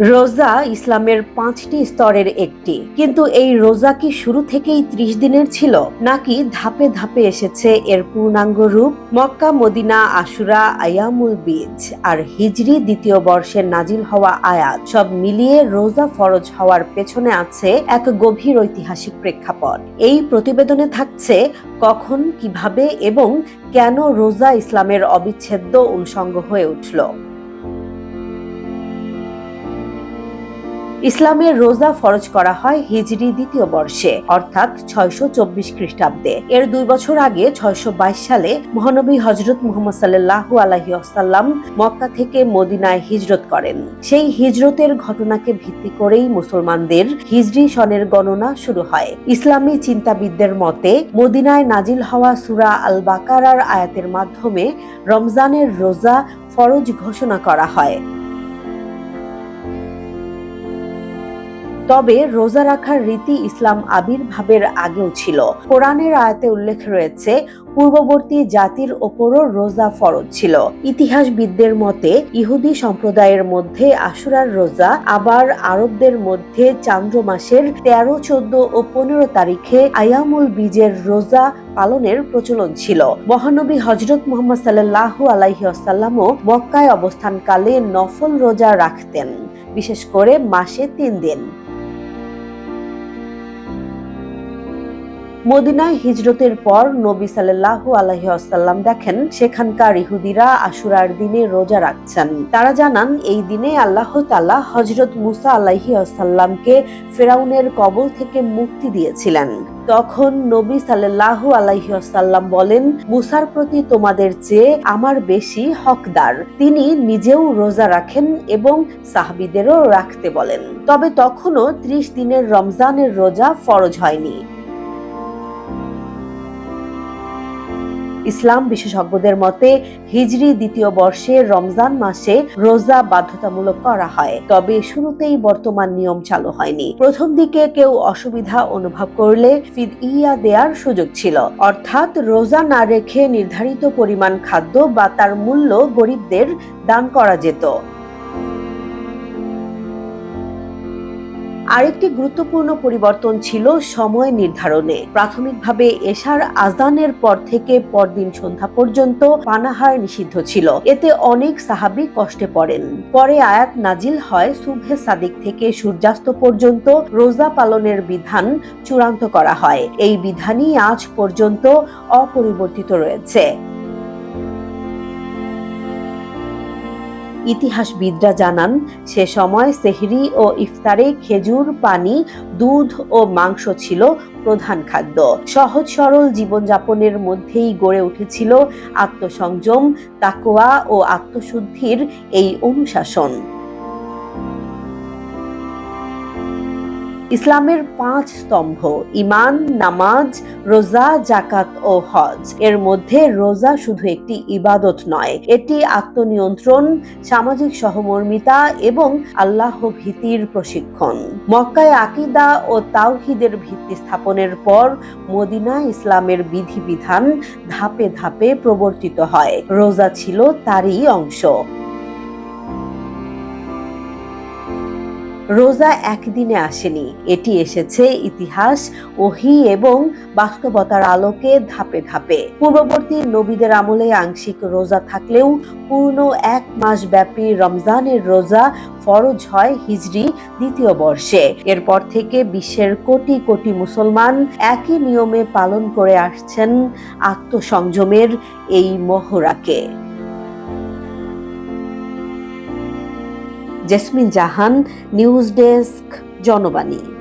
রোজা ইসলামের পাঁচটি স্তরের একটি। কিন্তু এই রোজা কি শুরু থেকেই ত্রিশ দিনের ছিল, নাকি ধাপে ধাপে এসেছে এর পূর্ণাঙ্গ রূপ? মক্কা, মদিনা, আশুরা, আয়ামুল বীজ আর হিজরি দ্বিতীয় বর্ষের নাজিল হওয়া আয়াত সব মিলিয়ে রোজা ফরজ হওয়ার পেছনে আছে এক গভীর ঐতিহাসিক প্রেক্ষাপট। এই প্রতিবেদনে থাকছে কখন, কীভাবে এবং কেন রোজা ইসলামের অবিচ্ছেদ্য অনুষঙ্গ হয়ে উঠল। ইসলামের রোজা ফরজ করা হয় হিজরি দ্বিতীয় বর্ষে, অর্থাৎ ছয়শো চব্বিশ খ্রিস্টাব্দে। এর দুই বছর আগে, ছয়শো বাইশ সালে, মহানবী হজরত মুহম্মদ সাল্লাহু আলাহি আসাল্লাম মক্কা থেকে মদিনায় হিজরত করেন। সেই হিজরতের ঘটনাকে ভিত্তি করেই মুসলমানদের হিজরি সনের গণনা শুরু হয়। ইসলামী চিন্তাবিদদের মতে, মদিনায় নাজিল হওয়া সুরা আল বাকারার আয়াতের মাধ্যমে রমজানের রোজা ফরজ ঘোষণা করা হয়। তবে রোজা রাখার রীতি ইসলাম আবির্ভাবের আগেও ছিল। কোরআনের আয়াতে উল্লেখ রয়েছে, পূর্ববর্তী জাতির ওপরও রোজা ফরজ ছিল। ইতিহাসবিদদের মতে, ইহুদি সম্প্রদায়ের মধ্যে আশুরার রোজা, আবার আরবদের মধ্যে চান্দ্র মাসের তেরো, চোদ্দ ও পনেরো তারিখে আয়ামুল বীজের রোজা পালনের প্রচলন ছিল। মহানবী হজরত মোহাম্মদ সাল্লাহু আলাইহি আসাল্লামও মক্কায় অবস্থানকালে নফল রোজা রাখতেন, বিশেষ করে মাসে তিন দিন। মদিনায় হিজরতের পর নবী সাল্লাহু আলহি আসাল্লাম দেখেন সেখানকার ইহুদিরা আশুরার দিনে রোজা রাখছেন। তারা জানান, এই দিনে আল্লাহ তাল্লাহ হজরত মুসা আলাহি আসাল্লামকে ফেরাউনের কবল থেকে মুক্তি দিয়েছিলেন। তখন নবী সাল্লাহু আলাইসাল্লাম বলেন, মুসার প্রতি তোমাদের চেয়ে আমার বেশি হকদার। তিনি নিজেও রোজা রাখেন এবং সাহাবিদেরও রাখতে বলেন। তবে তখনও ত্রিশ দিনের রমজানের রোজা ফরজ হয়নি। ইসলাম বিশেষজ্ঞদের মতে, হিজরি দ্বিতীয় বর্ষে রমজান মাসে রোজা বাধ্যতামূলক করা হয়। তবে শুরুতেই বর্তমান নিয়ম চালু হয়নি। প্রথম দিকে কেউ অসুবিধা অনুভব করলে ফিদ ইয়া দেয়ার সুযোগ ছিল। অর্থাৎ রোজা না রেখে নির্ধারিত পরিমাণ খাদ্য বা তার মূল্য গরিবদের দান করা যেত। আরেকটি গুরুত্বপূর্ণ পরিবর্তন ছিল সময় নির্ধারণে। প্রাথমিকভাবে এশার আজানের পর থেকে পরদিন সন্ধ্যা পর্যন্ত পানাহার নিষিদ্ধ ছিল। এতে অনেক সাহাবি কষ্টে পড়েন। পরে আয়াত নাজিল হয় সুভে সাদিক থেকে সূর্যাস্ত পর্যন্ত রোজা পালনের বিধান চূড়ান্ত করা হয়। এই বিধানই আজ পর্যন্ত অপরিবর্তিত রয়েছে। ইতিহাসবিদরা জানান, সে সময় সেহরি ও ইফতারে খেজুর, পানি, দুধ ও মাংস ছিল প্রধান খাদ্য। সহজ সরল জীবনযাপনের মধ্যেই গড়ে উঠেছিল আত্মসংযম তাকোয়া ও আত্মশুদ্ধির এই অনুশাসন। ইসলামের পাঁচ স্তম্ভ ইমান নামাজ, রোজা জাকাত ও হজ। এর মধ্যে রোজা শুধু একটি ইবাদত নয়, এটি আত্মনিয়ন্ত্রণ, সামাজিক সহমর্মিতা এবং আল্লাহ ভীতির প্রশিক্ষণ। মক্কায় আকিদা ও তাওহিদের ভিত্তি স্থাপনের পর মদিনা ইসলামের বিধিবিধান ধাপে ধাপে প্রবর্তিত হয়। রোজা ছিল তারই অংশ। রোজা একদিনে আসেনি। এটি এসেছে ইতিহাস, ওহি এবং বাস্তবতার আলোকে ধাপে ধাপে। পূর্ববর্তী নবীদের আমলে আংশিক রোজা থাকলেও পূর্ণ এক মাস ব্যাপী রমজানের রোজা ফরজ হয় হিজরি দ্বিতীয় বর্ষে। এরপর থেকে বিশ্বের কোটি কোটি মুসলমান একই নিয়মে পালন করে আসছেন আত্মসংযমের এই মহড়াকে। Jesmin Jahan news desk Janabani.